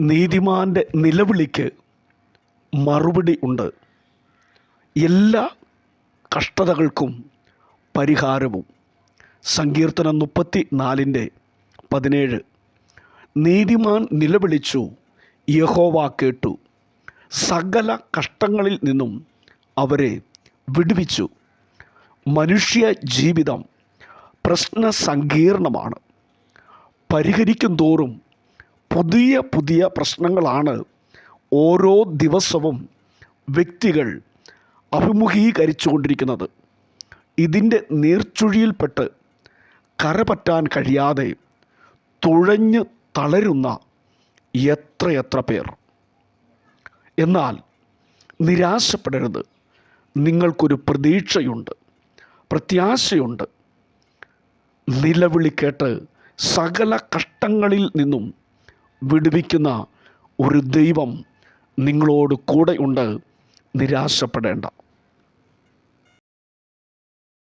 നീതിമാന്റെ നിലവിളിക്ക് മറുപടി ഉണ്ട്. എല്ലാ കഷ്ടതകൾക്കും പരിഹാരവും. സങ്കീർത്തനം മുപ്പത്തി നാലിന്റെ പതിനേഴ്. നീതിമാൻ നിലവിളിച്ചു യഹോവ കേട്ടു. സകല കഷ്ടങ്ങളിൽ നിന്നും അവരെ വിടുവിച്ചു. മനുഷ്യ ജീവിതം പ്രശ്ന സങ്കീർണമാണ് പരിഹരിക്കും തോറും പുതിയ പുതിയ പ്രശ്നങ്ങളാണ് ഓരോ ദിവസവും വ്യക്തികൾ അഭിമുഖീകരിച്ചു കൊണ്ടിരിക്കുന്നത് ഇതിന്റെ നീർച്ചുഴിയിൽപ്പെട്ട് കരപറ്റാൻ കഴിയാതെ തുഴഞ്ഞ് തളരുന്ന എത്രയെത്ര പേർ? എന്നാൽ നിരാശപ്പെടരുത്. നിങ്ങൾക്കൊരു പ്രതീക്ഷയുണ്ട് പ്രത്യാശയുണ്ട്. നിലവിളി കേട്ട് സകല കഷ്ടങ്ങളിൽ നിന്നും വിടുവിക്കുന്ന ഒരു ദൈവം നിങ്ങളോട് കൂടെ ഉണ്ട് നിരാശപ്പെടേണ്ട.